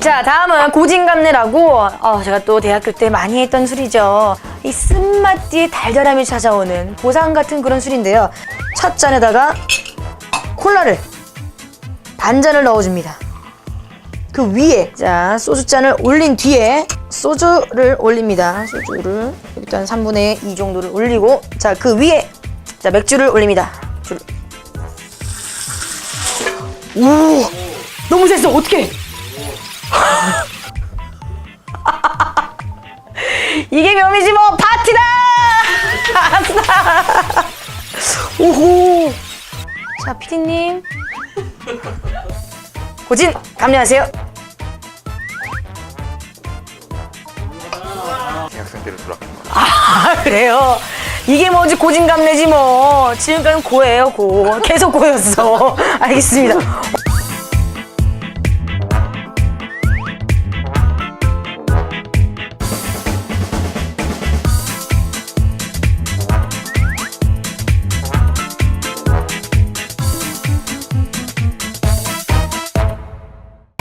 자, 다음은 고진감래라고 어, 제가 또 대학교 때 많이 했던 술이죠. 이 쓴맛 뒤에 달달함이 찾아오는 보상 같은 그런 술인데요. 첫 잔에다가 콜라를 반잔을 넣어줍니다. 그 위에 자 소주 잔을 올린 뒤에 소주를 올립니다. 소주를 일단 3분의 2 정도를 올리고 자 그 위에 자 맥주를 올립니다. 줄- 오 너무 셌어 어떡해 이게 묘미지 뭐 파티다! 아싸! 오호 자 피디님. 고진 감리하세요. 대학생 때로 거. 아 그래요? 이게 뭐지? 고진감래지 뭐. 지금까지 고예요 고. 계속 고였어. 알겠습니다